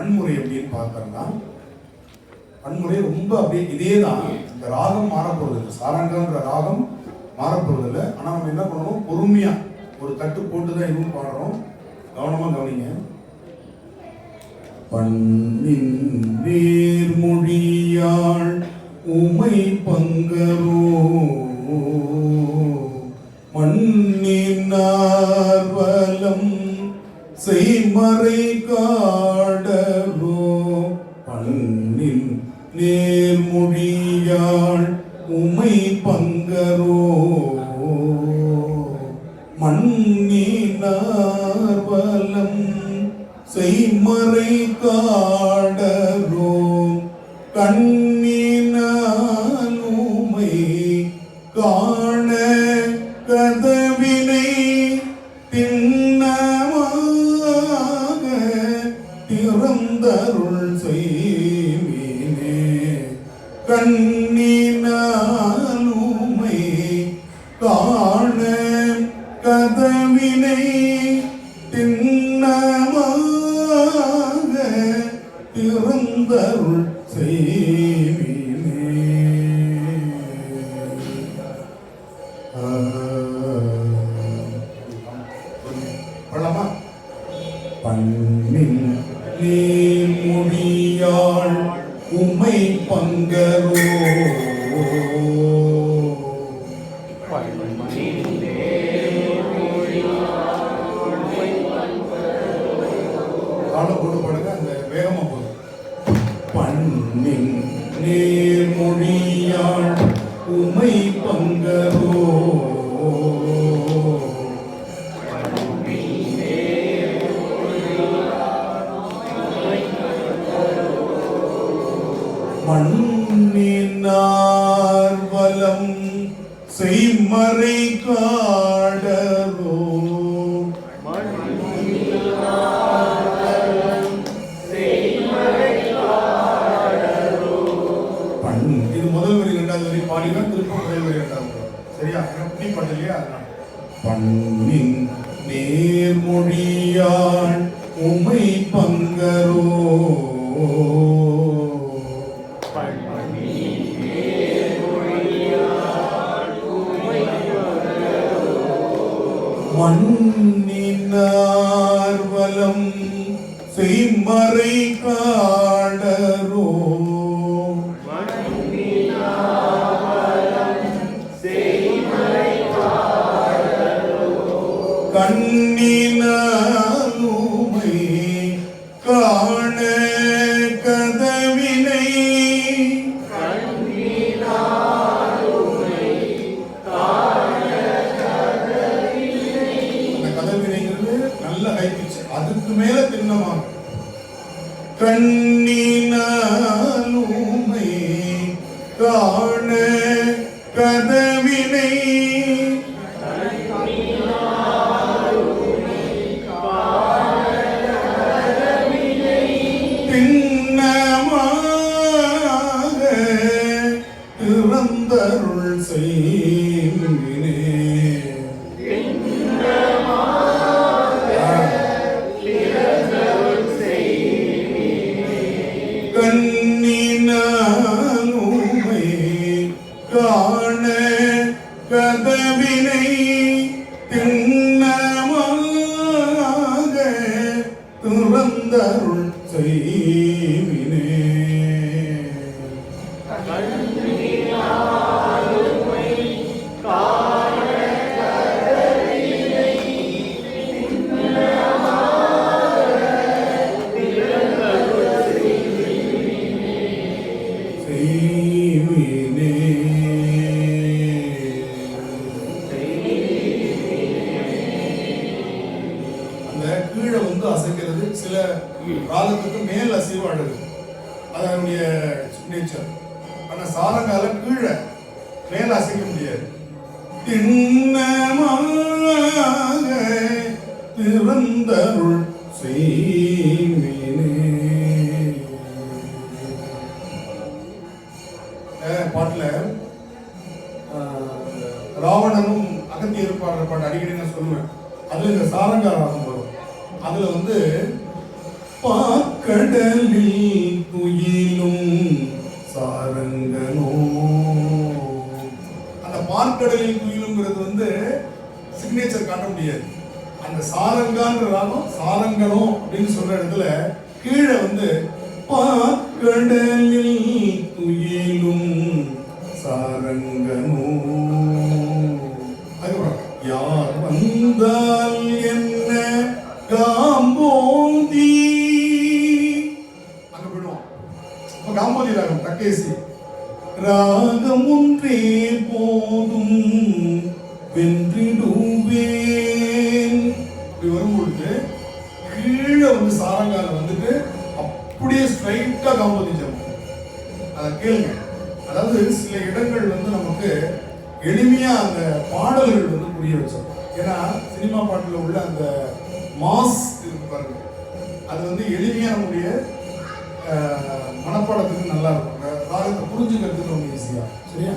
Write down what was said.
வன்முறை எப்படின்னு பார்த்தோம்னா வன்முறை ரொம்ப அப்படியே இதே தான் இந்த ராகம் மாறப்போறது இல்லை. சாரங்கன்ற ராகம் மாறப்போறது இல்லை ஆனால் நம்ம என்ன பண்ணணும்? பொறுமையா ஒரு தட்டு போட்டு தான் இதுவும் பாடுறோம். கவனமா கவனிங்க. பண்ணின் வேர்மொழியாள் உமை பங்கரோ மண்ணினார்வலம் செய்மறை கா நேர்மொழியாள் உமை பங்கரோ. மண்ணினார்வலம் செய்மறை காடரோ. கண்ணினாலுமை கா நீர்மொழியாள் உமை பங்கரோ. காலம் போட்டு பாடுங்க அந்த வேகமா போதும் பண்ணின் நேர்மொழியாள் உமை செய்மறை காடரோ இது முதல் வரி இரண்டாவது வரி பாடினா திரும்ப முதல் வரி இரண்டாவது வரி. சரியா? புடி பண்ணலையா பண்ணின் நேர்மொழியான் உமை பங்கரோ. மண்ணினார் செய்மறை காடரோ. கண்ணீர் கண்ணினாலுமை காண கதவி கீழே வந்து அசைக்கிறது சில காலத்துக்கு மேல் அசைவாடுது அது அதனுடைய நேச்சர் ஆனா சாரங்கால கீழே மேல அசைக்க முடியாது. திண்ணமாக திறந்தருள் செய்வினே. பாட்டில் பாட்டுல ராவணனும் அகத்தியர் பாடுற பாட்டு அடிக்கடி நான் சொல்லுவேன். அதுல இந்த சாரங்கா ராகம் அதுல வந்து பாக்கடலில் துயிலும் சாரங்கனோ. அந்த பார்க்கடலில் துயிலுங்கிறது வந்து சிக்னேச்சர் காட்ட முடியாது. அந்த சாரங்கான்ற ராகம் சாரங்கனோ அப்படின்னு சொல்ற இடத்துல கீழே வந்து பாக்கடலில் துயிலும் சாரங்கனோ. காம்போதி ராகம் ஒன்றே போதும் வென்றிடுவேன். இப்படி வரும்பொழுது கீழே வந்து சாரங்கால வந்துட்டு அப்படியே ஸ்ட்ரைட்டா காம்போதி அதை கேளுங்க. அதாவது சில இடங்கள் வந்து நமக்கு எளிமையா அந்த பாடல்கள் வந்து புரிய வச்சோம் ஏன்னா சினிமா பாட்டில் உள்ள அந்த மாஸ் இருக்கு பாருங்க. அது வந்து எளிமையா நம்முடைய மனப்பாடத்துக்கு நல்லா இருக்கும் அந்த ராகத்தை புரிஞ்சுக்கிறதுக்கு ரொம்ப ஈஸியாக சரியா?